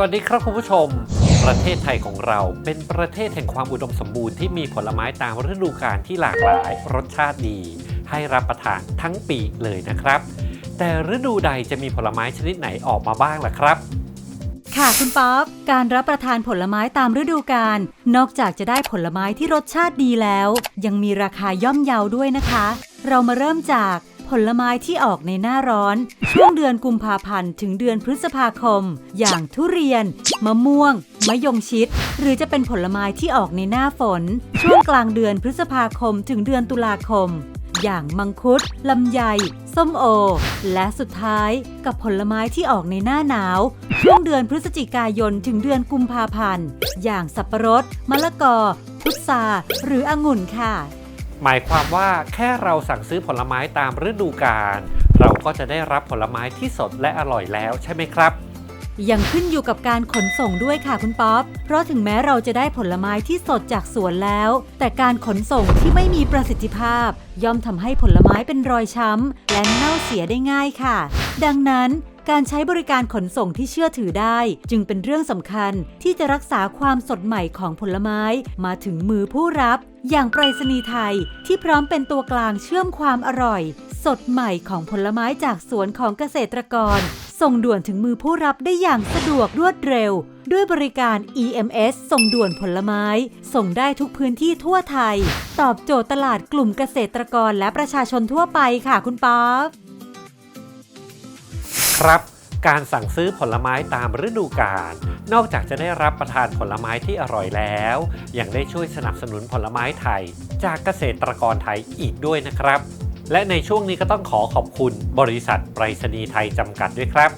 วัสดีครับคุณผู้ชม ประเทศไทยของเราเป็นประเทศแห่งความอุดมสมบูรณ์ที่มีผลไม้ตามฤดูกาลที่หลากหลาย รสชาติดี ให้รับประทานทั้งปีเลยนะครับ แต่ฤดูใดจะมีผลไม้ชนิดไหนออกมาบ้างล่ะครับ ค่ะคุณป๊อปการรับประทานผลไม้ตามฤดูกาลนอกจากจะได้ผลไม้ที่รสชาติดีแล้ว ยังมีราคาย่อมเยาด้วยนะคะ เรามาเริ่มจาก ผลไม้ที่ออกในหน้าร้อน ช่วงเดือนกุมภาพันธ์ถึงเดือนพฤษภาคม อย่างทุเรียน มะม่วง มะยงชิด หรือจะเป็นผลไม้ที่ออกในหน้าฝน ช่วงกลางเดือนพฤษภาคมถึงเดือนตุลาคม อย่างมังคุด ลำไย ส้มโอ และสุดท้ายกับผลไม้ที่ออกในหน้าหนาว ช่วงเดือนพฤศจิกายนถึงเดือนกุมภาพันธ์ อย่างสับปะรด มะละกอ พุทราหรือองุ่นค่ะ หมายความว่าแค่เราสั่งซื้อผลไม้ตามฤดูกาลเราก็จะได้รับผลไม้ที่สดและอร่อยแล้วใช่ไหมครับ ยังขึ้นอยู่กับการขนส่งด้วยค่ะคุณป๊อป เพราะถึงแม้เราจะได้ผลไม้ที่สดจากสวนแล้ว แต่การขนส่งที่ไม่มีประสิทธิภาพ ย่อมทำให้ผลไม้เป็นรอยช้ำและเน่าเสียได้ง่ายค่ะ ดังนั้น การใช้บริการขนส่งที่เชื่อถือได้ จึงเป็นเรื่องสำคัญที่จะรักษาความสดใหม่ของผลไม้มาถึงมือผู้รับ อย่างไปรษณีย์ไทยที่พร้อมเป็นตัวกลางเชื่อมความอร่อย สดใหม่ของผลไม้จากสวนของเกษตรกร ส่งด่วนถึงมือผู้รับได้อย่างสะดวกรวดเร็ว ด้วยบริการ EMS ส่งด่วนผลไม้ ส่งได้ทุกพื้นที่ทั่วไทย ตอบโจทย์ตลาดกลุ่มเกษตรกรและประชาชนทั่วไปค่ะคุณป๊อป ครับ การสั่งซื้อผลไม้ตามฤดูกาลนอกจากจะได้รับประทานผลไม้ที่อร่อยแล้ว ยังได้ช่วยสนับสนุนผลไม้ไทย จากเกษตรกรไทยอีกด้วยนะครับ และในช่วงนี้ก็ต้องขอขอบคุณบริษัทไปรษณีย์ไทยจำกัดด้วยครับ